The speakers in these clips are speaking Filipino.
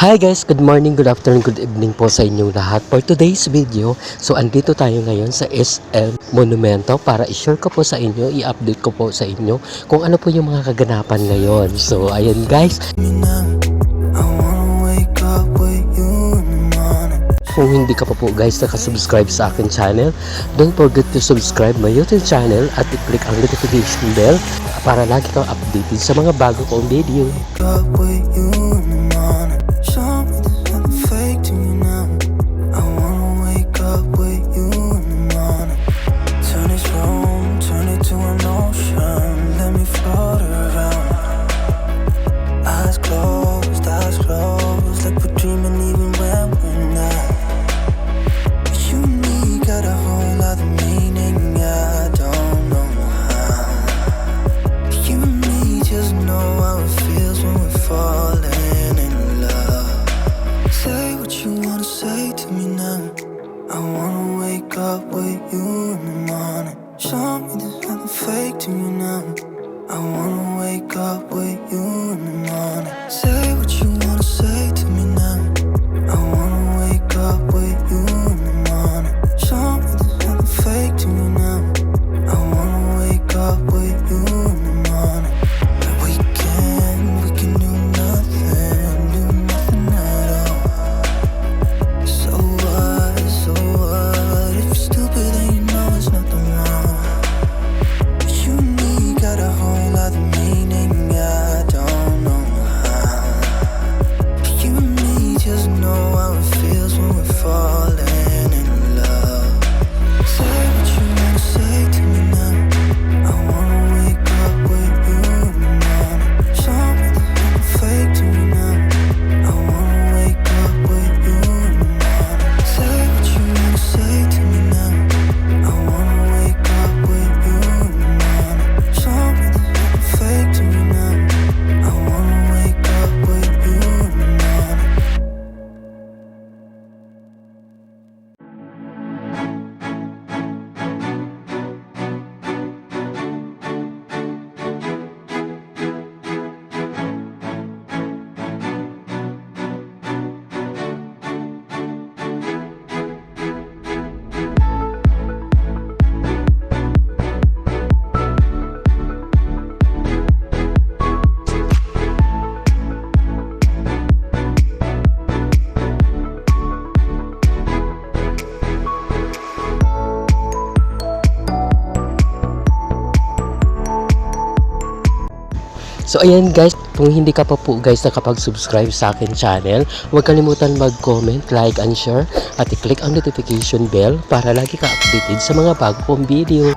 Hi guys, good morning, good afternoon, good evening po sa inyong lahat. For today's video, so andito tayo ngayon sa SM Monumento para i-share ko po sa inyo, i-update ko po sa inyo kung ano po yung mga kaganapan ngayon. So ayan guys, kung hindi ka pa po guys nakasubscribe sa akin channel, don't forget to subscribe my YouTube channel at i-click ang notification bell para lagi kang updated sa mga bago kong video. In the morning. Show me there's nothing fake to me now. I wanna wake up with you in the morning. Say So ayan guys, kung hindi ka pa po guys nakapag-subscribe sa akin channel, huwag kalimutan mag-comment, like, and share at i-click ang notification bell para lagi ka updated sa mga bago kong video.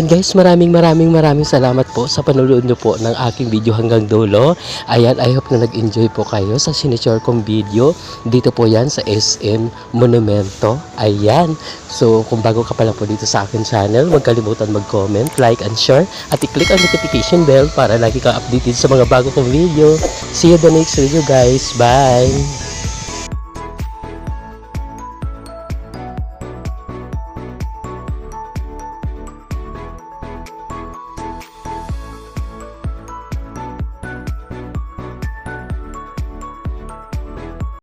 Ayan guys, maraming maraming maraming salamat po sa panonood nyo po ng aking video hanggang dulo. Ayan, I hope na nag-enjoy po kayo sa sinishare kong video. Dito po yan sa SM Monumento. Ayan. So, kung bago ka pa lang po dito sa akin channel, huwag kalimutan mag-comment, like, and share. At i-click ang notification bell para lagi ka updated sa mga bago kong video. See you the next video guys. Bye!